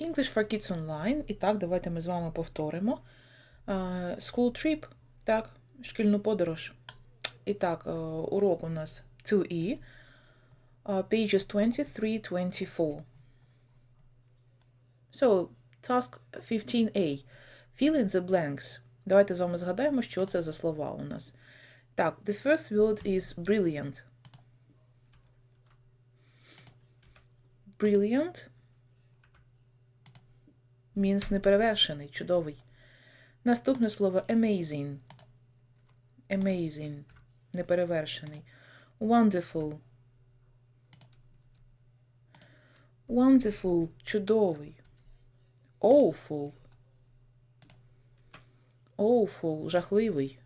English for Kids Online. І так, давайте ми з вами повторимо. Е, School trip, так, шкільну подорож. І так, е, урок у нас 2E, е, pages 23-24. So, task 15A. Fill in the blanks. Давайте з вами згадаємо, що це за слова у нас. Так, the first word is brilliant. Brilliant means неперевершений, чудовий. Наступне слово amazing. Amazing. Неперевершений. Wonderful. Wonderful. Чудовий. Awful. Awful. Жахливий.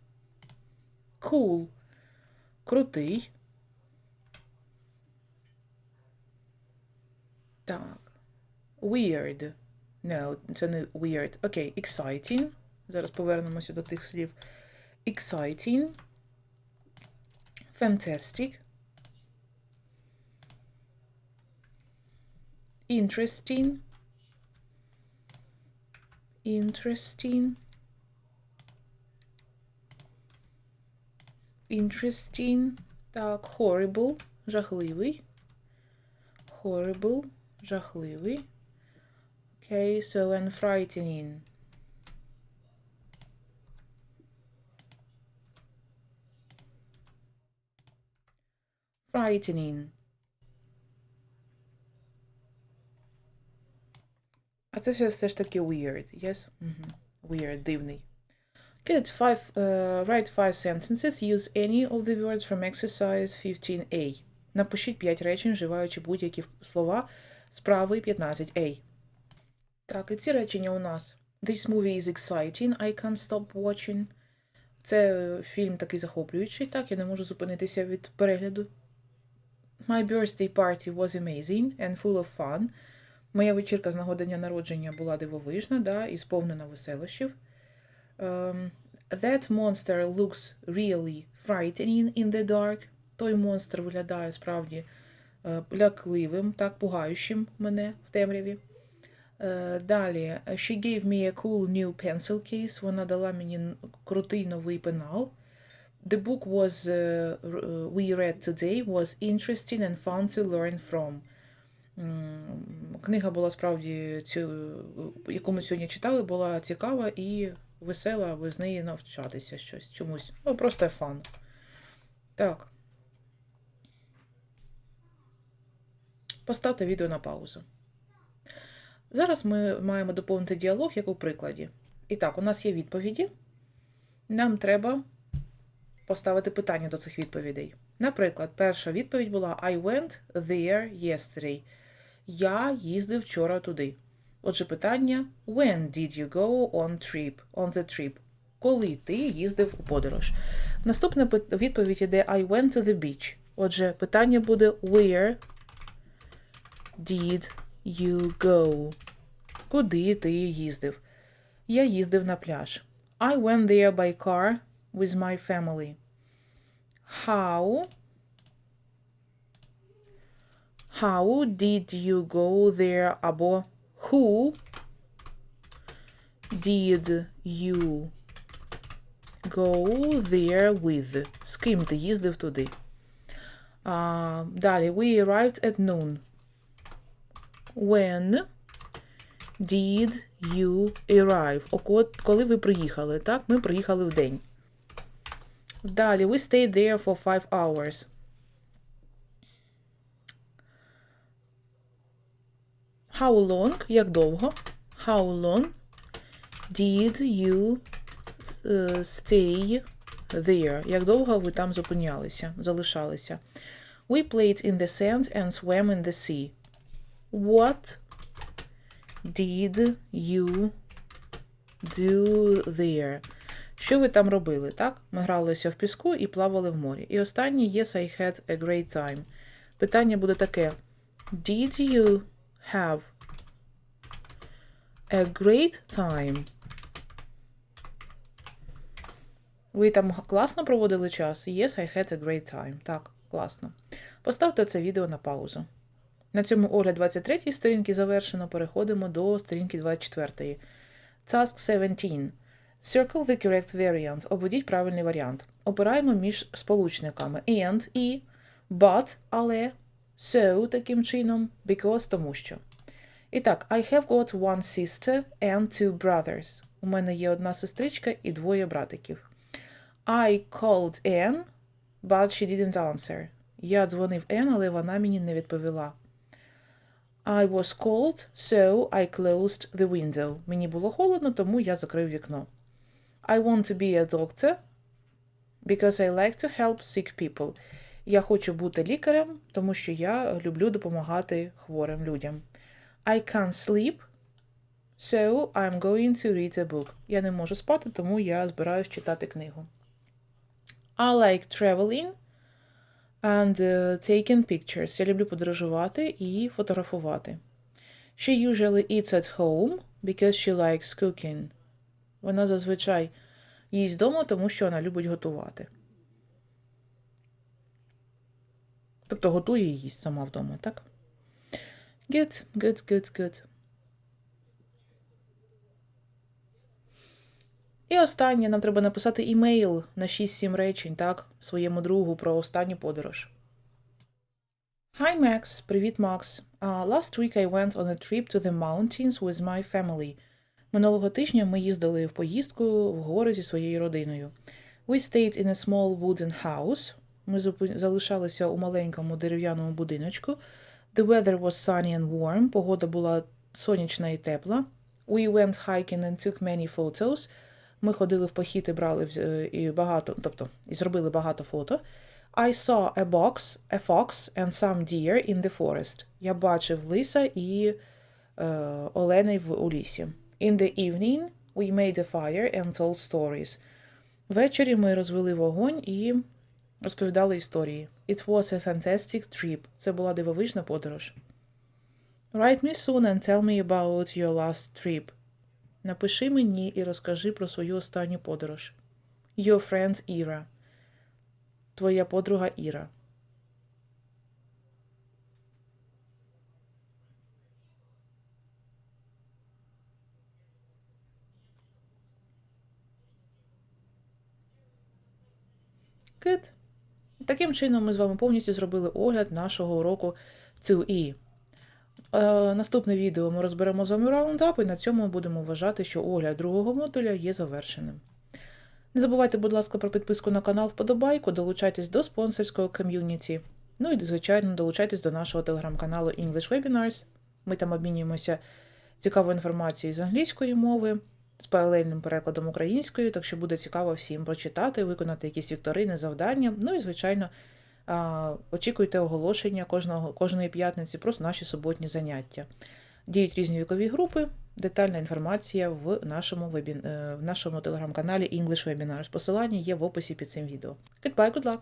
Cool. Крутий. Так. Weird. No, це не weird. Окей, exciting. Зараз повернемося до тих слів. Exciting. Fantastic. Interesting. Interesting. Interesting. Так, horrible. Жахливий. Horrible. Жахливий. Okay, so and frightening. Frightening. А це все, все ж таки weird, yes? Угу. Weird, дивний. Kids, five, uh, write five sentences. Use any of the words from exercise 15A. Напишіть 5 речень, вживаючи будь-які слова з прави 15A. Так, і ці речення у нас. This movie is exciting, I can't stop watching. Це фільм такий захоплюючий, так, я не можу зупинитися від перегляду. My birthday party was amazing and full of fun. Моя вечірка з нагоди дня народження була дивовижна, да, і сповнена веселощів. Um, that monster looks really frightening in the dark. Той монстр виглядає справді uh, лякливим, так, пугаючим мене в темряві. Uh, далі, she gave me a cool new pencil case. Вона дала мені крутий новий пенал. The book was uh, we read today was interesting and fun to learn from. Книга була справді цю, яку ми сьогодні читали, була цікава і весела, аби з неї навчатися щось чомусь. Ну, просто фан. Так. Поставте відео на паузу. Зараз ми маємо доповнити діалог, як у прикладі. І так, у нас є відповіді. Нам треба поставити питання до цих відповідей. Наприклад, перша відповідь була I went there yesterday. Я їздив вчора туди. Отже, питання: When did you go on trip? On the trip? Коли ти їздив у подорож? Наступна відповідь іде I went to the beach. Отже, питання буде Where did you go? Куди ти їздив? Я їздив на пляж. I went there by car with my family. How How did you go there? Або Who did you go there with? З ким ти їздив туди? А, Далі. We arrived at noon. When did you arrive? О, коли ви приїхали, так? Ми приїхали в день. Далі. We stayed there for five hours. How long? Як довго? How long did you stay there? Як довго ви там зупинялися, залишалися? We played in the sand and swam in the sea. What did you do there? Що ви там робили, так? Ми гралися в піску і плавали в морі. І останнє Yes, I had a great time. Питання буде таке: Did you have a great time? Ви там класно проводили час? Yes, I had a great time. Так, класно. Поставте це відео на паузу. На цьому огляд 23 сторінки завершено. Переходимо до сторінки 24. Task 17. Circle the correct variant. Обведіть правильний варіант. Обираємо між сполучниками and і, but, але, so таким чином, because тому що. І так, I have got one sister and two brothers. У мене є одна сестричка і двоє братиків. I called Anne, but she didn't answer. Я дзвонив Anne, але вона мені не відповіла. I was cold, so I closed the window. Мені було холодно, тому я закрив вікно. I want to be a doctor because I like to help sick people. Я хочу бути лікарем, тому що я люблю допомагати хворим людям. I can't sleep, so I'm going to read a book. Я не можу спати, тому я збираюсь читати книгу. I like traveling and uh, taking pictures. Я люблю подорожувати і фотографувати. She usually eats at home because she likes cooking. Вона зазвичай їсть вдома, тому що вона любить готувати. Тобто готує і їсть сама вдома, так? Good, good, good, good. І останнє нам треба написати імейл на 6-7 речень, так, своєму другу про останню подорож. Hi, Max. Привіт, Макс. Uh, last week I went on a trip to the mountains with my family. Минулого тижня ми їздили в поїздку в гори зі своєю родиною. We stayed in a small wooden house. Ми залишалися у маленькому дерев'яному будиночку. The weather was sunny and warm. Погода була сонячна і тепла. We went hiking and took many photos. Ми ходили в похід і брали і багато, тобто і зробили багато фото. I saw a box, a fox and some deer in the forest. Я бачив лиса і е, оленей в у лісі. In the evening we made a fire and told stories. Ввечері ми розвели вогонь і розповідали історії. It was a fantastic trip. Це була дивовижна подорож. Write me soon and tell me about your last trip. Напиши мені і розкажи про свою останню подорож. Your friend Ira. Твоя подруга Іра. Good. Таким чином ми з вами повністю зробили огляд нашого уроку 2E. Е, наступне відео ми розберемо з вами раундап, і на цьому будемо вважати, що огляд другого модуля є завершеним. Не забувайте, будь ласка, про підписку на канал Вподобайку, долучайтесь до спонсорського ком'юніті. Ну і, звичайно, долучайтесь до нашого телеграм-каналу English Webinars. Ми там обмінюємося цікавою інформацією з англійської мови, з паралельним перекладом українською, так що буде цікаво всім прочитати, виконати якісь вікторини, завдання. Ну і, звичайно, очікуйте оголошення кожного, кожної п'ятниці про наші суботні заняття. Діють різні вікові групи, детальна інформація в нашому, вебі... е, в нашому телеграм-каналі English Webinars. Посилання є в описі під цим відео. Goodbye, good luck!